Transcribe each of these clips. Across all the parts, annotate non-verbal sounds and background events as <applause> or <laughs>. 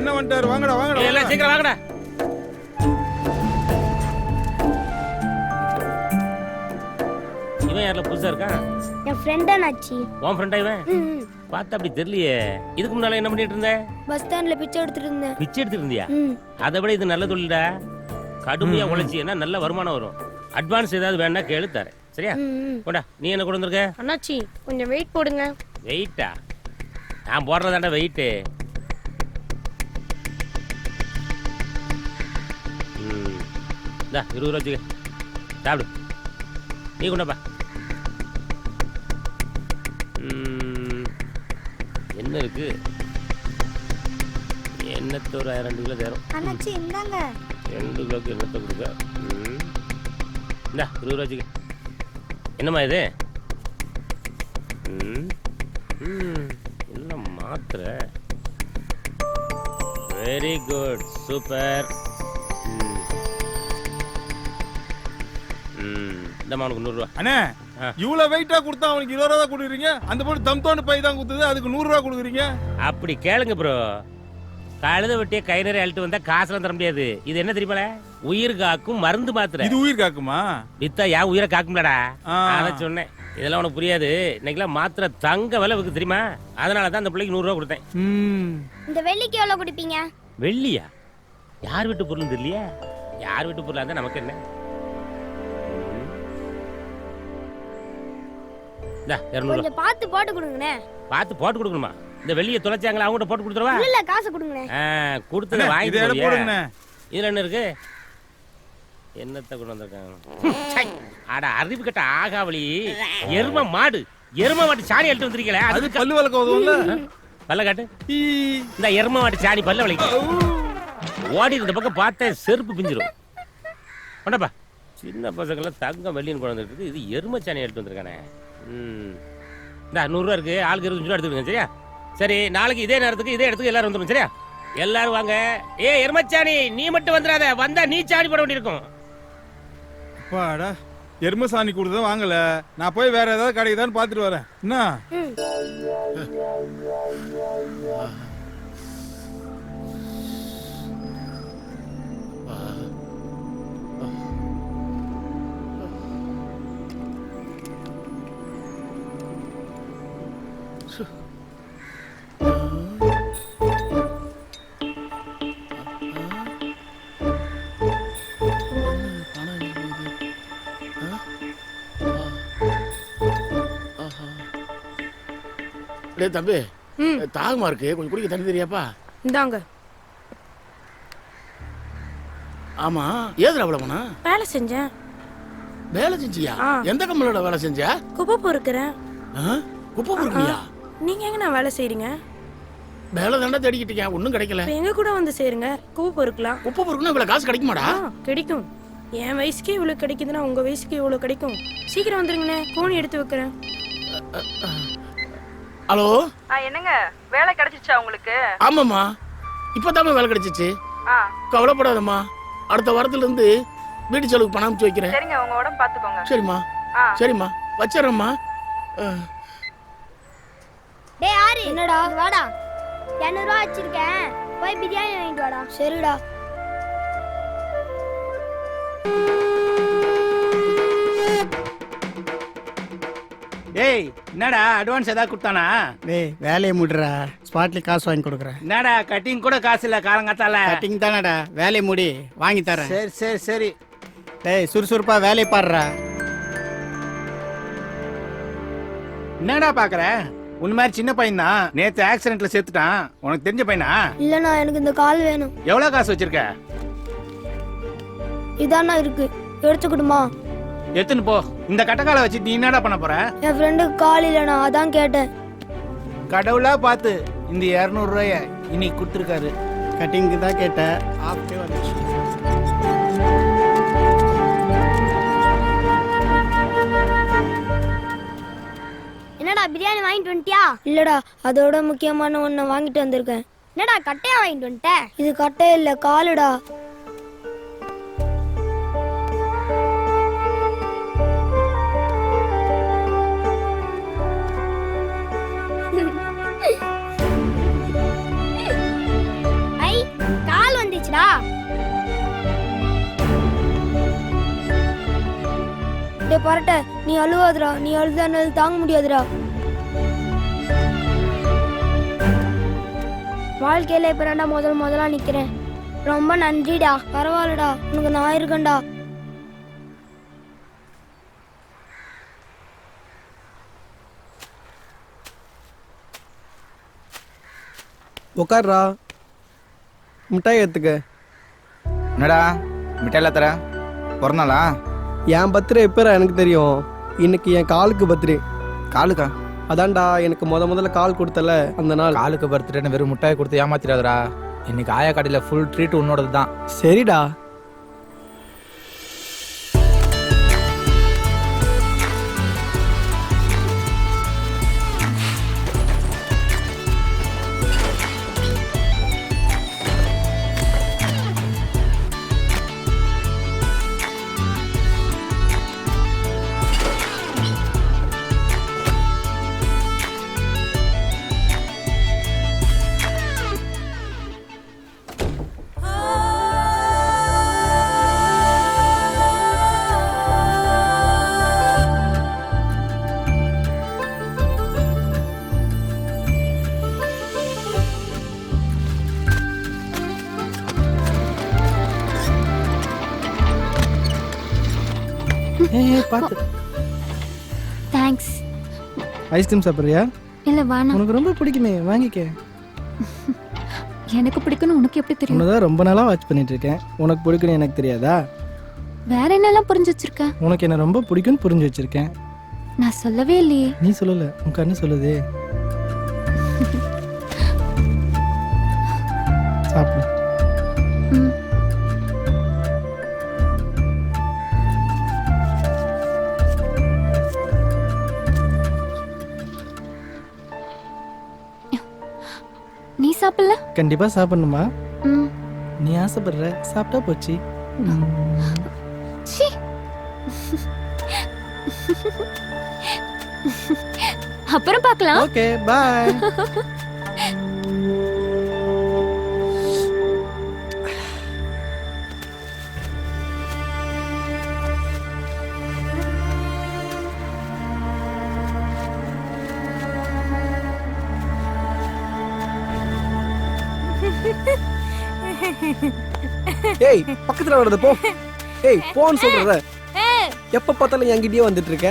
அண்ணன் வந்துட்டாரு. வாங்கடா வாங்கடா எல்லாம். சீக்கிரம் வாங்கடா. இவன் யாரில் புதுசா இருக்கான் என் ஃப்ரெண்டா நாச்சி உன் ஃப்ரெண்டா இவன்? பார்த்தா அப்படி தெரியலையே. இதுக்கு முன்னால என்ன பண்ணிட்டு இருந்த? பஸ் ஸ்டாண்ட்ல பிச்சை எடுத்துட்டு இருந்தேன். பிச்சை எடுத்துட்டு இருந்தியா? அதை விட இது நல்ல தொழில்டா. கடுமையா உழைச்சின்னா நல்ல வருமானம் வரும். அட்வான்ஸ் ஏதாவது வேணா கேளு தரேன். சரியா? கொண்டா நீ என்ன கொண்டு வந்திருக்க? அண்ணாச்சி கொஞ்சம் வெயிட் போடுங்க. வெயிட்டா நான் போடுறதாண்டா வெயிட்டு இந்தா இருபது ரூபா வச்சுக்க. சாப்பிடு. நீ கொண்டாப்பா என்ன இருக்கு? எண்ணத்தை ஒரு ரெண்டு கிலோ தேரும்? அண்ணாச்சி இந்தாங்க. ரெண்டு கிலோக்கு எண்ணத்தை கொடுக்க. இந்தா இருபது ரூபா வச்சுக்க. என்னம்மா இது? ம் ம் என்ன மாத்திரை? வெரி குட் சூப்பர் ம். இந்தம்மா உனக்கு நூறுரூவா. அண்ணே ஆ. இவ்வளவு வெயிட்டா கொடுத்தா அவனுக்கு இருபது ரூபா தான் கொடுக்குறீங்க? அந்த பொண்ணு தம் தோண்டு பை தான் கொடுத்தது அதுக்கு நூறு ரூபா கொடுக்குறீங்க? அப்படி கேளுங்க ப்ரோ கழுத வெட்டிய கை நிறைய அழுட்டு வந்தா காசுலாம் தர முடியாது. இது என்ன தெரியுமால உயிர் காக்கும் மருந்து மாத்திரை. இது உயிர் காக்குமா? வித்தா என் உயிரை காக்கும்லடா? ஆ. அதான் சொன்னேன். இதெல்லாம் உனக்கு புரியாது. இன்னைக்கெல்லாம் மாத்திரை தங்க விலை விற்கு தெரியுமா? அதனால தான் அந்த பிள்ளைக்கு நூறுரூவா கொடுத்தேன். ம். இந்த வெள்ளிக்கு எவ்வளவு குடிப்பீங்க? வெள்ளியா? யார் வீட்டு பொருள் தெரியலையா? யார் வீட்டு பொருளா இருந்தா நமக்கு என்ன? கொஞ்சம் பார்த்து போட்டு கொடுங்கண்ணே. பார்த்து போட்டு கொடுக்கணுமா? இந்த வெள்ளியை தொலைச்சாங்களா அவங்ககிட்ட போட்டு கொடுத்துருவா இல்ல காசு கொடுங்கண்ணே. கொடுத்ததை வாங்கி போடுங்கண்ணே? இதுல என்ன இருக்கு? என்னத்தை கொண்டு வந்திருக்காங்க? அட அறிவு கட்ட ஆகாவளி. எரும மாடு. எரும மாட்டு சாணி எடுத்து வந்திருக்கீங்களே அது பல்லு விளக்க உதவும்ல? பல்ல காட்டு. இந்த எரும மாட்டு சாணி பல்ல வலிக்கு. ஓடி இந்த பக்கம் பார்த்தேன் செருப்பு பிஞ்சிரும். கொண்டப்பா. சின்ன பசங்களாம் தங்கம் வெள்ளின்னு கொண்டு வந்துருக்கு இது எரும சாணி எடுத்து வந்திருக்கானே. ம். இந்த நூறுரூவா இருக்கு. ஆளுக்கு இருபது ரூபா எடுத்துக்கோங்க சரியா? சரி நாளைக்கு இதே நேரத்துக்கு இதே இடத்துக்கு எல்லாரும் வந்துடும் சரியா? எல்லாரும் வாங்க. ஏ எருமச்சாணி நீ மட்டும் வந்துடாத. வந்தா நீ சாணி போட வேண்டியிருக்கும். அப்பாடா எரும சாணி கொடுத்தா வாங்கல. நான் போய் வேற ஏதாவது கிடைக்குதான்னு பார்த்துட்டு வரேன். என்ன? டேய் தம்பி தாகமா இருக்கு கொஞ்சம் குடிக்க தண்ணி தெரியாப்பா? இந்தாங்க. ஆமா ஏதுல அவ்வளவுனா வேலை செஞ்சேன். வேலை செஞ்சியா. எந்த கம்பெனியோட வேலை செஞ்சா? குப்பை பொறுக்கிறேன்? குப்பை பொறுக்கியா நீங்க எங்க நான் வேலை செய்றீங்க? வேலை தாண்டா தேடிக்கிட்டீங்க ஒன்றும் கிடைக்கல. இப்ப எங்க கூட வந்து சேருங்க. குப்பை பொறுக்கலாம் குப்பை பொறுக்கணும் இவ்வளவு காசு கிடைக்குமாடா? ஆ கிடைக்கும். என் வயசுக்கே இவ்வளவு கிடைக்குதுன்னா உங்க வயசுக்கு இவ்வளவு கிடைக்கும். சீக்கிரம் வந்துருங்கண்ணே. கோணி எடுத்து வைக்கிறேன். ஹலோ? ஆ என்னங்க? வேலை கிடைச்சிச்சா உங்களுக்கு? ஆமாம்மா. இப்பதாம்மா வேலை கிடைச்சிச்சு. ஆ. கவலைப்படாதம்மா. அடுத்த வாரத்துல இருந்து வீட்டு செலவுக்கு பணம் அனுப்பிச்சு வைக்கிறேன். சரிங்க உங்க உடம்பு பாத்துக்கோங்க சரிம்மா. ஆ. சரிம்மா. வச்சிடறேம்மா. ஆ. டேய் ஆரி என்னடா? வாடா. இரநூறுவா வச்சிருக்கேன். போய் பிரியாணி வாங்கிட்டு வாடா. சரிடா. டேய் என்னடா அட்வான்ஸ் ஏதாவது கொடுத்தானா? டேய் வேலையை முடிடா ஸ்பாட்ல காசு வாங்கி கொடுக்குறேன். என்னடா கட்டிங் கூட காசு இல்ல காலங்காத்தால? கட்டிங் தானடா. வேலையை முடி வாங்கி தரேன். சரி சரி சரி. டேய் சுறுசுறுப்பா வேலையை பாடுறா. என்னடா பாக்குற? உன் மாதிரி சின்ன பையன் தான் நேத்து ஆக்சிடென்ட்ல செத்துட்டான் உனக்கு தெரிஞ்ச பையனா? இல்லண்ணா எனக்கு இந்த கால் வேணும். எவ்வளவு காசு வச்சிருக்க? இதாண்ணா இருக்கு. எடுத்துக்கிட்டுமா எத்துன்னு போ. இந்த கட்டக்கால வச்சு நீ என்னடா பண்ண போற? என் ஃப்ரெண்டுக்கு கால் இல்லைண்ணா அதான் கேட்டேன். கடவுளா பார்த்து இந்த இருநூறு ரூபாய இன்னைக்கு கொடுத்துருக்காரு. கட்டிங்க்கு தான் கேட்டேன். ஆஃப்டே வந்துச்சு பிரியாணி வாங்கிட்டு வந்துட்டியா? இல்லடா அதோட முக்கியமான ஒண்ண வாங்கிட்டு வந்திருக்கேன். என்னடா கட்டையா வாங்கிட்டு வந்துட்ட? இது கட்டை இல்ல காலுடா. ஐ கால் வந்துச்சுடா. டே பரட்ட நீ அழுவாதடா. நீ அழுதா தாங்க முடியாதுடா. வாழ்க்கையில இப்ப ரெண்டா முதல் முதலா நிக்கிறேன். ரொம்ப நன்றிடா. பரவாயில்லடா. உனக்கு நான் இருக்கேன்டா. உட்கார்றா மிட்டாய் எடுத்துக்க. என்னடா? மிட்டாயில தர? பிறந்தாளா என் பர்த்டே எப்பரா எனக்கு தெரியும். இன்னைக்கு என் காலுக்கு பர்த்டே. காலுக்கா? அதான்டா எனக்கு முத முதல்ல கால் கொடுத்தல அந்த நாள். காலுக்கு பர்த்டேன்னு வெறும் முட்டாய் கொடுத்து ஏமாத்திடாதடா. இன்னைக்கு ஆயா கடையில் ஃபுல் ட்ரீட் உன்னோடது தான் சரிடா. ஏய் பார்த்து தேங்க்ஸ் ஐஸ்கிரீம் சாப்பிட்றியா? இல்ல வேணாம். உனக்கு ரொம்ப பிடிக்குமே வாங்கிக்க. எனக்கு பிடிக்கும்னு உனக்கு எப்படி தெரியும்? உன்னதான் ரொம்ப நாளாக வாட்ச் பண்ணிட்டு இருக்கேன். உனக்கு பிடிக்கும்னு எனக்கு தெரியாதா? வேற என்னெல்லாம் புரிஞ்சு வச்சிருக்க? உனக்கு என்ன ரொம்ப பிடிக்கும்னு புரிஞ்சு வச்சிருக்கேன். நான் சொல்லவே இல்லையே. நீ சொல்லல உன் கண்ணு சொல்லுதே. நீ சாப்பிடல? கண்டிப்பா சாப்பிடணுமா. நீ ஆசைப்படுற சாப்பிட்டா போச்சு. அப்புறம் பார்க்கலாம். Okay bye. <laughs> ஏய் பக்கத்துல வர்றது போ. ஏய் போன்னு சொல்றத. எப்ப பார்த்தாலும் என்கிட்டயே வந்துட்டு இருக்க.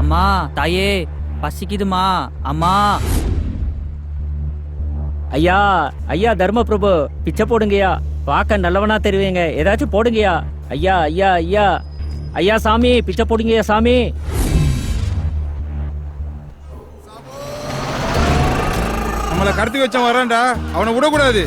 அம்மா தாயே பசிக்குதுமா? அம்மா. ஐயா ஐயா தர்மபிரபு பிச்சை போடுங்கய்யா. பார்க்க நல்லவனா தெரிவிங்க ஏதாச்சும் போடுங்கய்யா. ஐயா ஐயா ஐயா. ஐயா சாமி பிச்சை போடுங்கய்யா சாமி. நம்மளை கடத்தி வச்சவன் வரான்டா அவனை விடக்கூடாது.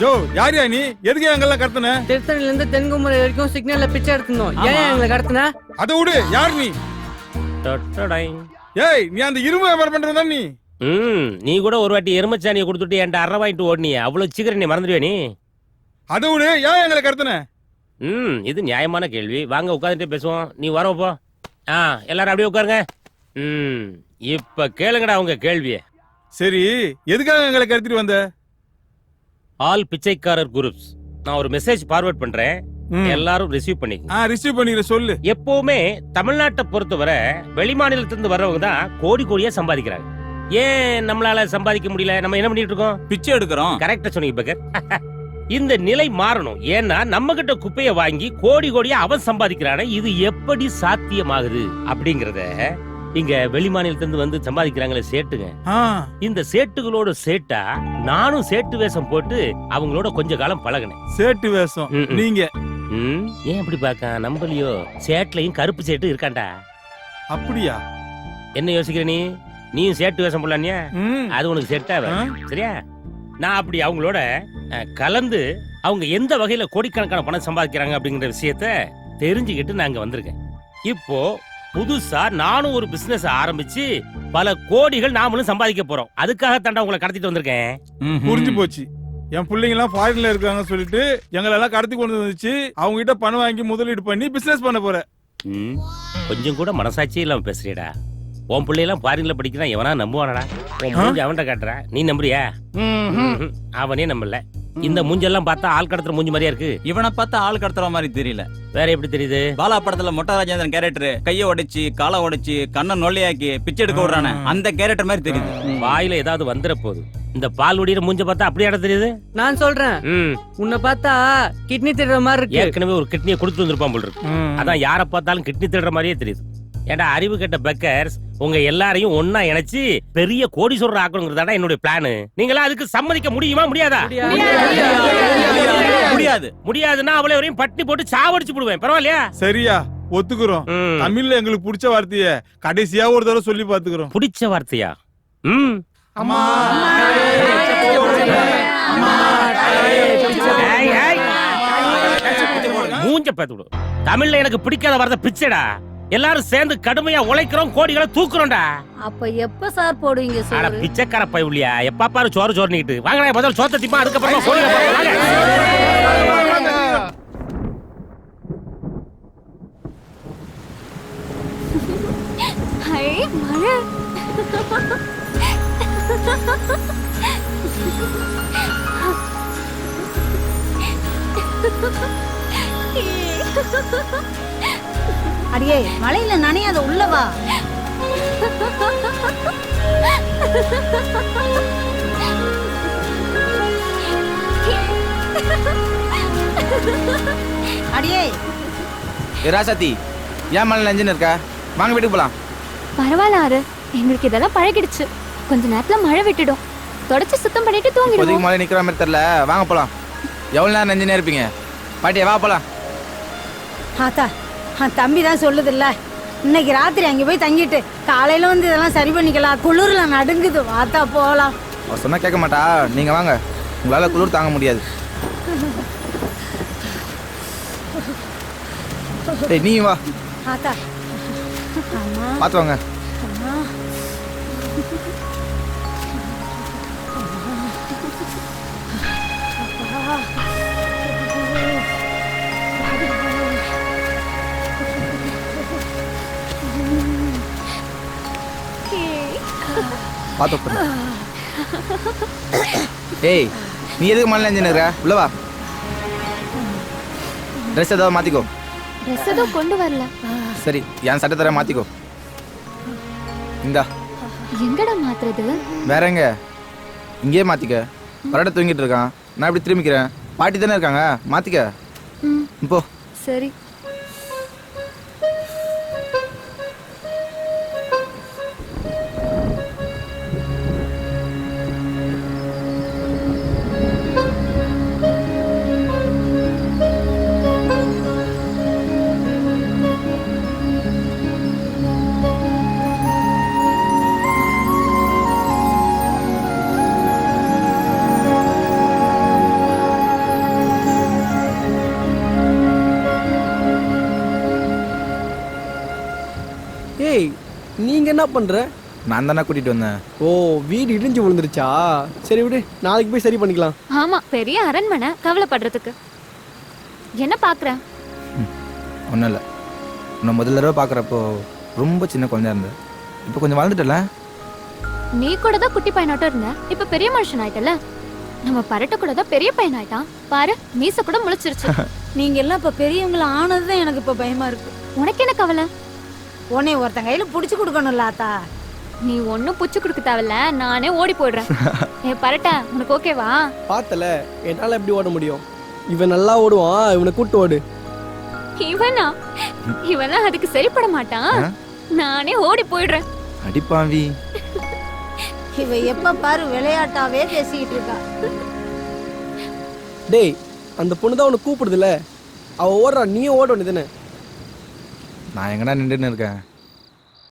ஜோ யாரியா நீ? எதுக்கு எங்கெல்லாம் கடத்தின? திருத்தணில இருந்து தென்குமரி வரைக்கும் சிக்னல்ல பிச்சை எடுத்துனோம் ஏன் எங்களை கடத்தின? அதை விடு யார் நீ. ஏய் நீ அந்த இரும்பு வியாபாரம் பண்றதா நீ? ம் நீ கூட ஒரு வாட்டி எருமச்சாணியை கொடுத்துட்டு என்கிட்ட அரை வாங்கிட்டு ஓடினியே. அவ்வளவு சீக்கிரம் நீ மறந்துடுவே நீ? அதை விடு ஏன் எங்களை கடத்தின? ம் இது நியாயமான கேள்வி. வாங்க உட்காந்துட்டே பேசுவோம். நீ வர போ. ஆ எல்லாரும் அப்படியே உட்காருங்க. ம் இப்ப கேளுங்கடா உங்க கேள்வியை. சரி எதுக்காக எங்களை கடத்திட்டு வந்த? ஆல் பிச்சைக்காரர் குரூப்ஸ். நான் ஒரு மெசேஜ் ஃபார்வர்ட் பண்றேன். எல்லாரும் ரிசீவ் பண்ணிக்கங்க. ஆ ரிசீவ் பண்ணிக்கிற சொல்லு. எப்பவுமே தமிழ்நாட்டை பொறுத்தவரை வெளிமாநிலத்திலிருந்து வர்றவங்க தான் கோடி கோடியா சம்பாதிக்கிறாங்க. ஏன் நம்மளால சம்பாதிக்க முடியல? நம்ம என்ன பண்ணிட்டு இருக்கோம்? பிச்சை எடுக்கிறோம். கரெக்டா சொன்னீங்க பக்கர். <laughs> இந்த நிலை மாறணும். ஏன்னா நம்ம கிட்ட குப்பைய வாங்கி கோடி கோடியா அவன் சம்பாதிக்கிறானே இது எப்படி சாத்தியமாகுது அப்படிங்கறத இங்க வெளிமாநிலத்திலிருந்து வந்து சம்பாதிக்கிறாங்களே சேட்டுங்க. இந்த சேட்டுகளோட சேட்டா நானும் சேட்டு வேஷம் போட்டு அவங்களோட கொஞ்ச காலம் பழகினேன். சேட்டு வேஷம். நீங்க? ஏன் அப்படி பார்க்க நம்பலையோ. சேட்லயும் கருப்பு சேட்டு இருக்காண்டா? அப்படியா? என்ன யோசிக்கிற நீ? நீயும் சேட்டு வேஷம் போடலானியா அது உனக்கு செட் ஆகாது. ஆ? சரியா? நான் அப்படி அவங்களோட கலந்து அவங்க எந்த வகையில கோடிக்கணக்கான பணம் சம்பாதிக்கிறாங்க அப்படிங்கிற விஷயத்த தெரிஞ்சுக்கிட்டு நான் இங்க வந்திருக்கேன். இப்போ புதுசா நானும் ஒரு பிசினஸ் ஆரம்பிச்சு பல கோடிகள் நாமளும் சம்பாதிக்க போறோம். அதுக்காக தாண்டா உங்களை கடத்திட்டு வந்திருக்கேன். புரிஞ்சு போச்சு. என் பிள்ளைங்க எல்லாம் ஃபாரின்ல இருக்காங்க சொல்லிட்டு எங்களை எல்லாம் கடத்தி கொண்டு வந்துச்சு. அவங்க கிட்ட பணம் வாங்கி முதலீடு பண்ணி பிசினஸ் பண்ண போற கொஞ்சம் கூட மனசாட்சியே இல்லாம பேசுறியடா. உன் பிள்ளையெல்லாம் ஃபாரின்ல படிக்கிறான் எவனா நம்புவானடா? உன் மூஞ்சி அவன்கிட்ட காட்டுற. நீ நம்புறியா. அவனே நம்பல. இந்த மூஞ்செல்லாம் பார்த்தா ஆள் கடத்துற மூஞ்சி மாதிரியா இருக்கு. இவனை பார்த்தா ஆள் கடத்துற மாதிரி தெரியல. வேற எப்படி தெரியுது? பாலா படத்துல மொட்டை ராஜேந்திரன் கேரக்டர் கைய உடைச்சு காலை உடைச்சு கண்ணை நொல்லையாக்கி பிச்சை எடுக்க விடுறானே. அந்த கேரக்டர் மாதிரி தெரியுது. வாயில ஏதாவது வந்துட போகுது இந்த பால் ஒடிகிற மூஞ்ச பார்த்தா அப்படியே இடம் தெரியுது? நான் சொல்றேன். ம். உன்னை பார்த்தா கிட்னி திடுற மாதிரி இருக்கு. ஏற்கனவே ஒரு கிட்னியை கொடுத்து வந்திருப்பான் போல் இருக்கு. அதான் யாரை பார்த்தாலும் கிட்னி திருடுற மாதிரியே தெரியுது. ஏன்டா அறிவு கெட்ட பெக்கர்ஸ் உங்க எல்லாரையும் ஒண்ணா இணைச்சு பெரிய கோடீஸ்வரர் ஆக்கணுங்கிறதாடா என்னுடைய பிளான் நீங்களா அதுக்கு சம்மதிக்க முடியுமா முடியாதா? முடியாது. முடியாதுன்னா அவளை வரையும் பட்டி போட்டு சாவடிச்சு போடுவேன் பரவாயில்லையா? சரியா ஒத்துக்குறோம். தமிழ்ல எங்களுக்கு பிடிச்ச வார்த்தைய கடைசியா ஒரு தடவை சொல்லி பாத்துக்கிறோம் பிடிச்ச வார்த்தையா? ம். மூஞ்ச பார்த்து விடு. தமிழ்ல எனக்கு பிடிக்காத வார்த்தை பிச்சைடா. எல்லாரும் சேர்ந்து கடுமையா உழைக்கிறோம் கோடிகளை தூக்குறோம்டா. அப்ப எப்ப சார் போடுவீங்க ஆனா பிச்சைக்கார பையலியா எப்ப பாரு சோறு சோறு நிக்கிட்டு வாங்கடா முதல்ல சோத்த திப்பா அதுக்கப்புறமா மழை. அடியே மழையில நனையாத உள்ளவா அடியே. ராசாத்தி ஏன் மலை நஞ்சுன்னு இருக்கா? வாங்க வீட்டுக்கு போலாம். பரவாயில்ல ஆறு. எங்களுக்கு இதெல்லாம் பழகிடுச்சு. கொஞ்ச நேரத்துல மழை விட்டுடும். தொடச்சு சுத்தம் பண்ணிட்டு இப்போதைக்கு தூங்கிடுவோம் மழை நிக்கிற மாதிரி தெரியல. வாங்க போலாம். எவ்வளவு நேரம் நஞ்சுனே இருப்பீங்க? பாட்டியா வா போலாம். ஆத்தா தம்பி தான் சொல்லுதுல்ல. இன்னைக்கு ராத்திரி அங்கே போய் தங்கிட்டு காலையில வந்து இதெல்லாம் சரி பண்ணிக்கலாம். குளிர்ல நடுங்குது. வாத்தா போலாம். அவ சொன்னா கேட்க மாட்டா. நீங்க வாங்க. உங்களால குளிர் தாங்க முடியாது. டேய் நீ வா. ஆத்தா. பார்த்து வாங்க. அம்மா. பார்த்து உட்காரு. டேய் நீ எதுக்கு நஞ்சுன்னு இருக்க? உள்ள வா. ட்ரெஸ் ஏதாவது மாத்திக்கோ. ட்ரெஸ் எதுவும் கொண்டு வரல. சரி என் சட்டை தர மாத்திக்கோ. இந்தா. எங்கடா மாத்துறது? வேற எங்க? இங்கேயே மாத்திக்க. பரட தூங்கிட்டு இருக்கான். நான் இப்படி திரும்பிக்கிறேன். பாட்டி தானே இருக்காங்க? மாத்திக்க. போ. சரி. என்ன பண்ற? நான் தானே கூட்டிட்டு வந்தேன். ஓ வீடு இடிஞ்சு விழுந்துருச்சா? சரி விடு நாளைக்கு போய் சரி பண்ணிக்கலாம். ஆமா பெரிய அரண்மனை கவலைப்படுறதுக்கு. என்ன பாக்குற? ஒன்றும் இல்லை. உன்னை முதல்ல தடவை பார்க்குறப்போ ரொம்ப சின்ன குழந்தையா இருந்தேன். இப்போ கொஞ்சம் வளர்ந்துட்டல? நீ கூட தான் குட்டி பையனாட்டம் இருந்த. இப்ப பெரிய மனுஷன் ஆயிட்டல. நம்ம பரட்ட கூட தான் பெரிய பையன் ஆயிட்டான். பாரு மீச கூட முளைச்சிருச்சு <laughs> நீங்க எல்லாம் இப்ப பெரியவங்கள ஆனதுதான் எனக்கு இப்ப பயமா இருக்கு. உனக்கு என்ன கவலை? உன்னை ஒருத்தன் கையில புடிச்சு கொடுக்கணும்ல ஆத்தா நீ ஒன்னும் புச்சு கொடுக்க தேவையில்ல நானே ஓடி போயிடுறேன். <laughs> ஏ பரட்ட உனக்கு ஓகேவா? பார்த்தல என்னால எப்படி ஓட முடியும்? இவன் நல்லா ஓடுவான் இவனை கூட்டு ஓடு. இவனா? இவெல்லாம் அதுக்கு சரிப்பட மாட்டான். நானே ஓடி போயிடுறேன். அடிப்பாவி. இவ எப்ப பாரு விளையாட்டாவே பேசிக்கிட்டு இருக்கா. டேய் அந்த பொண்ணு தான் உன்னை கூப்பிடுதுல. அவ ஓடுறா நீயும் ஓட வேண்டியதுன்னு நான் எங்கடா நின்றுன்னு இருக்கேன்.